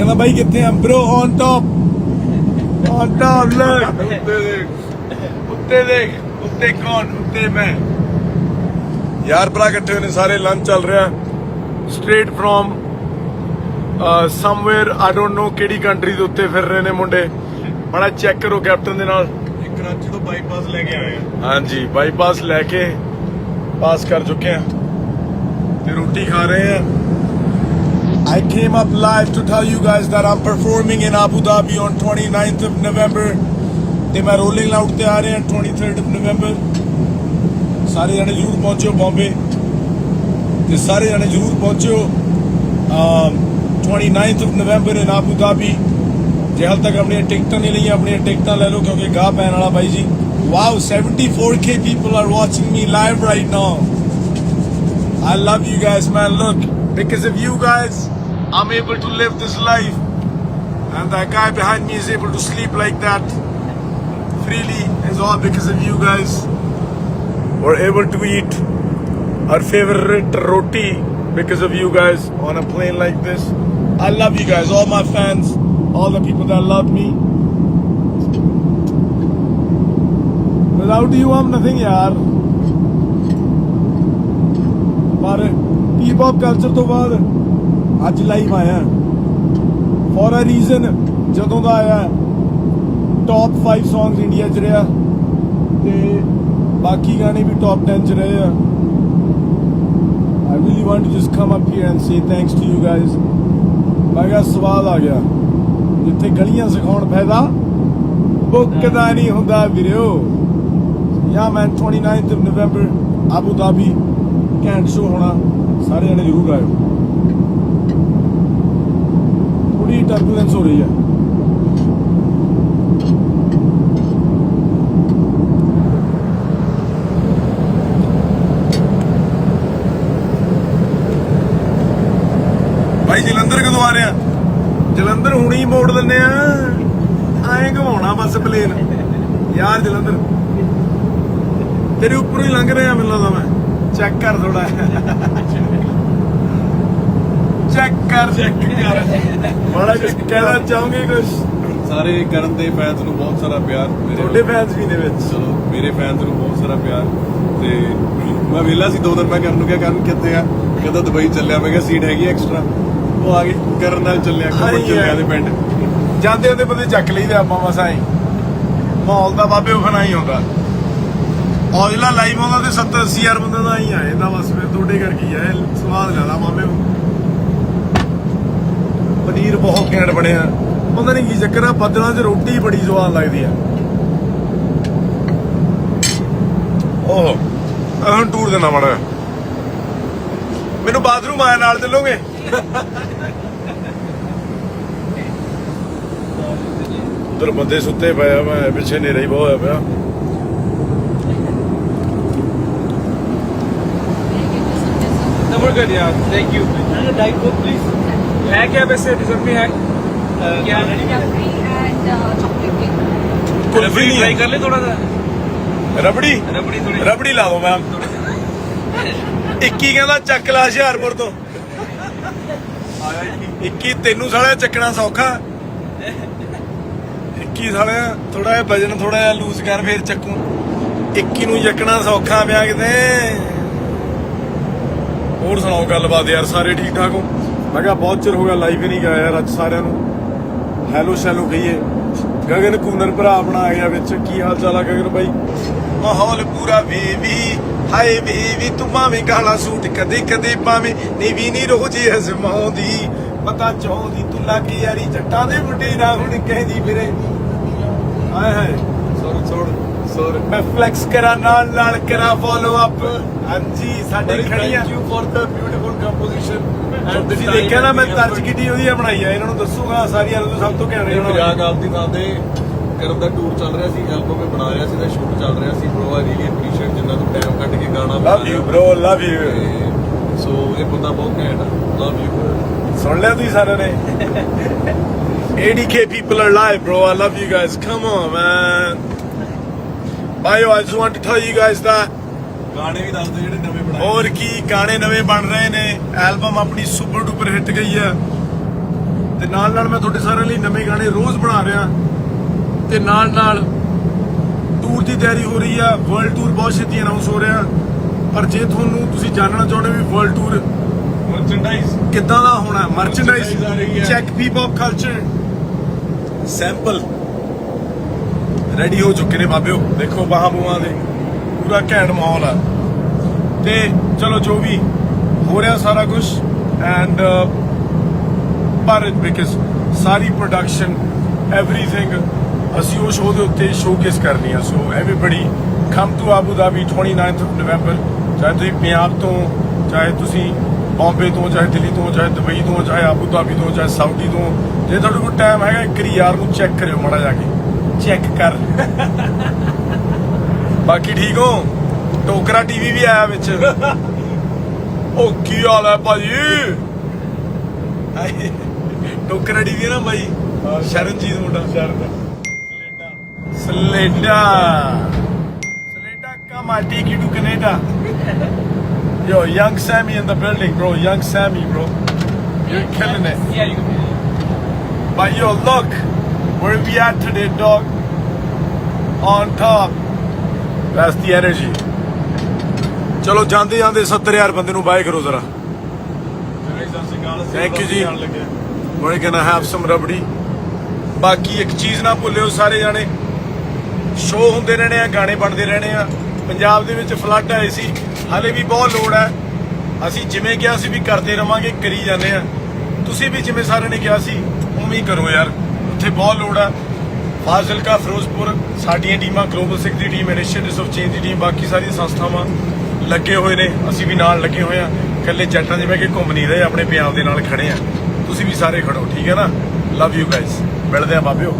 ਕਹਿੰਦਾ ਬਾਈ ਕਿੱਥੇ ਆ? Bro on top on top ਲੈ ਉੱਤੇ ਦੇਖ। ਉੱਤੇ ਦੇਖ। ਉੱਤੇ ਕੌਣ? ਉੱਤੇ ਮੈਂ। ਯਾਰ ਭਰਾ ਇਕੱਠੇ ਹੋਏ ਨੇ ਸਾਰੇ ਲੰਚ ਚੱਲ ਰਿਹਾ। Straight from somewhere I don't know ਕਿਹੜੀ ਕੰਟਰੀ ਦੇ ਉੱਤੇ ਫਿਰ ਰਹੇ ਨੇ ਮੁੰਡੇ। ਬੜਾ ਚੈੱਕ ਕਰੋ ਕੈਪਟਨ ਦੇ ਨਾਲ। ਇੱਕ ਕਰਾਚੀ ਤੋਂ ਬਾਈਪਾਸ ਲੈ ਕੇ ਆਏ ਆ। ਹਾਂਜੀ ਬਾਈਪਾਸ ਲੈ ਕੇ ਪਾਸ ਕਰ ਚੁੱਕੇ ਆ। ਤੇ ਰੋਟੀ ਖਾ ਰਹੇ ਆ। I came up live to tell you guys that I'm performing in Abu Dhabi on 29th of November ਤੇ ਮੈਂ ਰੋਲਿੰਗ ਲਾਊਡ ਤੇ ਆ ਰਹੇ ਹਾਂ 23rd of November ਸਾਰੇ ਜਣੇ ਜ਼ਰੂਰ ਪਹੁੰਚਿਓ ਬੰਬੇ ਤੇ ਸਾਰੇ ਜਣੇ ਜ਼ਰੂਰ ਪਹੁੰਚਿਓ um, 29th of November in Abu Dhabi ਜੇ ਹਾਲ ਤੱਕ ਆਪਣੀਆਂ ਟਿਕਟਾਂ ਨਹੀਂ ਲਈਆਂ ਆਪਣੀਆਂ ਟਿਕਟਾਂ ਲੈ ਲਓ ਕਿਉਂਕਿ ਗਾਹ ਪੈਣ ਵਾਲਾ ਬਾਈ ਜੀ wow 74k people are watching me live right now I love you guys man look because of you guys I'm able to live this life. And that guy behind me is able to sleep like that freely is all because of you guys. We're able to eat our favorite roti because of you guys on a plane like this. I love you guys, all my fans, all the people that love me. Without you, I'm nothing, yaar. But hip hop culture to baad. ਅੱਜ live ਆਇਆ for a reason ਜਦੋਂ ਦਾ ਆਇਆ top 5 songs India 'ਚ ਰਿਹਾ। ਤੇ ਬਾਕੀ ਗਾਣੇ ਵੀ ਟੌਪ 10 'ਚ ਰਹੇ ਆ। I really want to just come up here and say thanks to you guys ਮੈਂ ਕਿਹਾ ਸਵਾਲ ਆ ਗਿਆ। ਜਿੱਥੇ ਗਲੀਆਂ ਸਿਖਾਉਣ ਫਾਇਦਾ ਬੁੱਕਦਾ ਨਹੀਂ ਹੁੰਦਾ ਵੀਰਿਓ ya man 29th of November Abu Dhabi cantt show ਹੋਣਾ। ਸਾਰੇ ਜਣੇ ਜ਼ਰੂਰ ਆਇਓ। ਥੋੜੀ ਟਰਬੂਲੈਂਸ ਹੋ ਰਹੀ ਭਾਈ ਜਲੰਧਰ ਕਦੋਂ ਆ ਰਿਹਾ? ਜਲੰਧਰ ਹੁਣੀ ਹੀ ਮੋੜ ਦਿੰਨੇ ਆ। ਐਂ ਘਮਾਉਣਾ ਬਸ ਪਲੇਨ ਯਾਰ ਜਲੰਧਰ। ਤੇਰੇ ਉੱਪਰੋਂ ਹੀ ਲੰਘ ਰਿਹਾ ਮੈਨੂੰ ਲੱਗਦਾ ਮੈਂ। ਚੈੱਕ ਕਰ ਥੋੜਾ ਚੈੱਕ ਕਰ ਚੈੱਕ ਕਰ। ਬੜਾ ਕੁਝ ਕਹਿਣਾ ਚਾਹੋਗੇ ਕੁਝ ਸਾਰੇ ਕਰਨ ਦੇ ਫੈਨਸ ਨੂੰ ਬਹੁਤ ਸਾਰਾ ਪਿਆਰ ਮੇਰੇ ਤੁਹਾਡੇ ਫੈਨਸ ਵੀ ਨੇ ਵਿੱਚ। ਚਲੋ ਮੇਰੇ ਫੈਨਸ ਨੂੰ ਬਹੁਤ ਸਾਰਾ ਪਿਆਰ। ਤੇ ਮੈਂ ਵਿਹਲਾ ਸੀ ਦੋ ਦਿਨ ਮੈਂ ਕਰਨ ਨੂੰ ਕਿਹਾ ਕਰਨ ਕਿੱਥੇ ਆ? ਕਹਿੰਦਾ ਦੁਬਈ ਚੱਲਿਆ। ਮੈਂ ਕਿਹਾ ਸੀਟ ਹੈਗੀ ਐਕਸਟਰਾ ਉਹ ਆ ਗਈ ਕਰਨ ਨਾਲ ਚੱਲਿਆ ਕਰਨ ਚੱਲਿਆ। ਦੇ ਪਿੰਡ। ਜਾਂਦੇ ਉਹਦੇ ਬੰਦੇ ਚੱਕ ਲਈਦੇ ਆਪਾਂ ਮਸਾਂ ਹੀ। ਮਾਹੌਲ ਦਾ ਬਾਬੇ ਉਹ ਹੀ ਹੁੰਦਾ ਔਜਲਾ ਲਾਈਵ ਆਉਂਦਾ ਤੇ 70 80 ਹਜ਼ਾਰ ਬੰਦਾ ਦਾ ਹੀ ਆਏ ਇਹਦਾ ਬਸ ਫਿਰ ਤੁਹਾਡੇ ਕਰਕੇ ਹੀ ਆਏ ਸਵਾਦ ਲੈ ਲਾ ਮਾਮੇ ਨੂੰ। ਪਨੀਰ ਬਹੁਤ ਘੈਂਟ ਬਣਿਆ ਪਤਾ ਨਹੀਂ ਕੀ ਚੱਕਰ ਆ ਬੱਦਲਾਂ 'ਚ ਰੋਟੀ ਬੜੀ ਸਵਾਦ ਲੱਗਦੀ ਆ ਓਹ ਹੁਣ ਟੂਰ ਦੇਣਾ ਮਾੜਾ। ਮੈਨੂੰ ਬਾਥਰੂਮ ਆਇਆ ਨਾਲ ਚੱਲੋਗੇ ਉਧਰ ਬੰਦੇ ਸੁੱਤੇ ਪਏ ਆ ਮੈਂ ਪਿੱਛੇ ਨੇਰਾ ਹੀ ਬਹੁਤ ਹੋਇਆ ਪਿਆ you. And a diet coke, please. है क्या वैसे डिजर्ट में है क्या Jeffrey and uh, chocolate cake. Kulfi ਨਹੀਂ ट्राई ਹੈ कर ले थोड़ा सा ਰਬੜੀ रबड़ी थोड़ी ਰਬੜੀ ਲਾ ਦੋ ਮੈਮ 21 ਕਹਿੰਦਾ ਚੱਕ ਲਾ ਹੁਸ਼ਿਆਰਪੁਰ ਤੋਂ 21 ਤੈਨੂੰ ਸਾਲਿਆ ਚੱਕਣਾ ਸੌਖਾ 21 ਸਾਲਿਆ ਥੋੜਾ ਜਿਹਾ ਵਜਨ ਥੋੜਾ ਜਿਹਾ ਲੂਜ਼ ਕਰ ਫੇਰ ਚੱਕੂ 21 ਨੂੰ ਚੱਕਣਾ ਸੌਖਾ ਪਿਆ ਕਿਤੇ ਹੋਰ ਸੁਣਾਓ ਗੱਲਬਾਤ ਯਾਰ ਸਾਰੇ ਠੀਕ ਠਾਕ ਹੋ ਮੈਂ ਕਿਹਾ ਬਹੁਤ ਚਿਰ ਹੋ ਗਿਆ ਲਾਈਵ ਹੀ ਨਹੀਂ ਗਿਆ ਯਾਰ ਅੱਜ ਸਾਰਿਆਂ ਨੂੰ ਹੈਲੋ ਸ਼ੈਲੋ ਕਹੀਏ। ਗਗਨ ਕੂਨਰ ਭਰਾ ਆਪਣਾ ਆ ਗਿਆ ਵਿੱਚ ਕੀ ਹਾਲ ਚਾਲ ਆ ਗਗਨ ਬਾਈ? ਮਾਹੌਲ ਪੂਰਾ ਬੇਬੀ ਹਾਏ ਬੇਬੀ ਤੂੰ ਭਾਵੇਂ ਕਾਲਾ ਸੂਟ ਕਦੇ ਕਦੇ ਭਾਵੇਂ ਨੀਵੀਂ ਨੀ ਰੋਜ਼ ਹਜ਼ਮਾਉਂਦੀ ਪਤਾ ਚਾਹੁੰਦੀ ਤੂੰ ਲੱਗੀ ਯਾਰੀ ਜੱਟਾਂ ਦੇ ਮੁੰਡੇ ਨਾ ਹੁਣ ਕਹਿੰਦੀ ਫਿਰੇ ਹਾਏ ਹਾਏ। ਸੋਰ ਸੋਰ ਸੋ ਮੈਂ ਫਲੈਕਸ ਕਰਾਂ ਨਾਲ ਨਾਲ ਕਰਾਂ ਫੋਲੋ ਅਪ ਹਾਂਜੀ ਸਾਡੇ ਖੜੀਆਂ thank you for the beautiful composition ਤੁਸੀਂ ਦੇਖਿਆ ਨਾ ਮੈਂ ਤਰਜ ਕੀਤੀ ਉਹਦੀ ਬਣਾਈ ਆ ਇਹਨਾਂ ਨੂੰ ਦੱਸੂਗਾ ਸਾਰੀਆਂ ਨੂੰ ਸਭ ਤੋਂ ਘੈਂਟ ਮਜ਼ਾਕ ਆਪਦੀ ਥਾਂ ਤੇ ਕਰਨ ਦਾ ਟੂਰ ਚੱਲ ਰਿਹਾ ਸੀ ਐਲਬਮ ਬਣਾ ਰਿਹਾ ਸੀ ਦਾ ਸ਼ੂਟ ਚੱਲ ਰਿਹਾ ਸੀ। ਬ్రో ਆਈ ਰੀਲੀ ਅਪਰੀਸ਼ੀਏਟ ਜਿੰਨਾ ਤੂੰ ਟਾਈਮ ਕੱਢ ਕੇ ਗਾਣਾ love you bro love you so ਇਹ ਬੰਦਾ ਬਹੁਤ ਘੈਂਟ ਆ। ਲਵ ਯੂ ਸੁਣ ਲਿਆ ਤੁਸੀਂ ਸਾਰਿਆਂ ਨੇ? 80k people are live bro i love you guys come on man I just want to tell you guys that ਗਾਣੇ ਵੀ ਦੱਸ ਦਿਓ ਜਿਹੜੇ ਨਵੇਂ ਬਣਾਏ। ਹੋਰ ਕੀ ਗਾਣੇ ਨਵੇਂ ਬਣ ਰਹੇ ਨੇ। ਐਲਬਮ ਆਪਣੀ ਸੁਪਰ ਡੂਪਰ ਹਿੱਟ ਗਈ ਆ। ਤੇ ਨਾਲ ਨਾਲ ਮੈਂ ਤੁਹਾਡੇ ਸਾਰਿਆਂ ਲਈ ਨਵੇਂ ਗਾਣੇ ਰੋਜ਼ ਬਣਾ ਰਿਹਾ। ਤੇ ਨਾਲ ਨਾਲ ਟੂਰ ਦੀ ਤਿਆਰੀ ਹੋ ਰਹੀ ਆ। ਵਰਲਡ ਟੂਰ ਬਹੁਤ ਛੇਤੀ ਅਨਾਉਂਸ ਹੋ ਰਿਹਾ। ਪਰ ਜੇ ਤੁਹਾਨੂੰ ਤੁਸੀਂ ਜਾਣਨਾ ਚਾਹੁੰਦੇ ਵੀ ਵਰਲਡ ਟੂਰ ਮਰਚੈਂਡਾਈਜ਼ ਕਿੱਦਾਂ ਦਾ ਹੋਣਾ ਮਰਚੈਂਡਾਈਜ਼ ਹੈ। ਚੈੱਕ ਪੀਪੌਪ ਕਲਚਰ ਸੈਂਪਲ ਰੈਡੀ ਹੋ ਚੁੱਕੇ ਨੇ ਬਾਬਿਓ। ਦੇਖੋ ਬਾਹਾਂ ਬੂਹਾਂ ਦੇ। ਪੂਰਾ ਘੈਂਟ ਮਾਹੌਲ ਆ। ਤੇ ਚਲੋ ਜੋ ਵੀ ਹੋ ਰਿਹਾ ਸਾਰਾ ਕੁਝ ਐਂਡ ਭਾਰਤ ਬਿਕਸ ਸਾਰੀ ਪ੍ਰੋਡਕਸ਼ਨ ਐਵਰੀਥਿੰਗ ਅਸੀਂ ਉਹ ਸ਼ੋਅ ਦੇ ਉੱਤੇ ਸ਼ੋਕੇਸ ਕਰਨੀ ਆ। So everybody come to Abu Dhabi 29th of November ਚਾਹੇ ਤੁਸੀਂ ਪੰਜਾਬ ਤੋਂ, ਚਾਹੇ ਤੁਸੀਂ ਬੰਬੇ ਤੋਂ, ਚਾਹੇ ਦਿੱਲੀ ਤੋਂ, ਚਾਹੇ ਦੁਬਈ ਤੋਂ, ਚਾਹੇ ਆਬੂ ਧਾਬੀ ਤੋਂ, ਚਾਹੇ ਸਾਊਦੀ ਤੋਂ। ਜੇ ਤੁਹਾਡੇ ਕੋਲ ਟਾਈਮ ਹੈਗਾ, ਇੱਕ ਵਾਰੀ ਯਾਰ ਨੂੰ ਚੈੱਕ ਕਰਿਓ ਮਾੜਾ ਜਾ ਕੇ। ਚੈੱਕ ਕਰ ਬਾਕੀ ਠੀਕ ਹੋ ਟੋਕਰਾ ਟੀਵੀ ਵੀ ਆਇਆ ਵਿੱਚ ਉਹ ਕੀ ਹਾਲ ਹੈ ਭਾਜੀ ਹਾਏ, ਟੋਕਰਾ ਟੀਵੀ ਹੈ ਨਾ ਭਾਈ ਸ਼ਰਨਜੀਤ ਮੁੰਡਾ ਸ਼ਰਨ ਸਲੇਡਾ ਸਲੇਡਾ ਕਮ ਆ take you to Canada Yo, young Sammy in the building, bro. Young Sammy, bro. You're killing it. Yeah, you can. But yo, look, where we at today, dog? On top. That's the energy. ਚਲੋ ਜਾਂਦੇ ਜਾਂਦੇ 70000 ਬੰਦੇ ਨੂੰ bye ਕਰੋ ਜ਼ਰਾ Thank you ਜੀ। We're gonna have some rabri ਬਾਕੀ ਇੱਕ ਚੀਜ਼ ਨਾ ਭੁੱਲਿਓ ਸਾਰੇ ਜਾਣੇ ਸ਼ੋਅ ਹੁੰਦੇ ਰਹਿਣੇ ਆ ਗਾਣੇ ਬਣਦੇ ਰਹਿਣੇ ਆ ਪੰਜਾਬ ਦੇ ਵਿੱਚ ਫਲੱਡ ਆਏ ਸੀ ਹਾਲੇ ਵੀ ਬਹੁਤ ਲੋੜ ਹੈ ਅਸੀਂ ਜਿਵੇਂ ਕਿਹਾ ਸੀ ਵੀ ਕਰਦੇ ਰਵਾਂਗੇ ਕਰੀ ਜਾਂਦੇ ਆ ਤੁਸੀਂ ਵੀ ਜਿਵੇਂ ਸਾਰਿਆਂ ਨੇ ਕਿਹਾ ਸੀ ਉਵੇਂ ਹੀ ਕਰੋ ਯਾਰ ਉੱਥੇ ਬਹੁਤ ਲੋੜ ਹੈ। ਫਾਜ਼ਿਲਕਾ, ਫਿਰੋਜ਼ਪੁਰ, ਸਾਡੀਆਂ ਟੀਮਾਂ ਗਲੋਬਲ ਸਿੱਖ ਦੀ ਟੀਮ ਇਨੀਸ਼ੀਏਟਿਵਸ ਆਫ ਚੇਂਜ ਦੀ ਟੀਮ ਬਾਕੀ ਸਾਰੀਆਂ ਸੰਸਥਾਵਾਂ ਲੱਗੇ ਹੋਏ ਨੇ। ਅਸੀਂ ਵੀ ਨਾਲ ਲੱਗੇ ਹੋਏ ਆ ਇਕੱਲੇ ਜੱਟਾਂ ਜਿਵੇਂ ਕਿ ਘੁੰਮ ਨਹੀਂ ਰਹੇ, ਆਪਣੇ ਪੰਜਾਬ ਦੇ ਨਾਲ ਖੜੇ ਆ ਤੁਸੀਂ ਵੀ ਸਾਰੇ ਖੜੋ, ਠੀਕ ਹੈ ਨਾ? ਲਵ ਯੂ ਗਾਇਸ ਮਿਲਦੇ ਆ ਬਾਬਿਓ।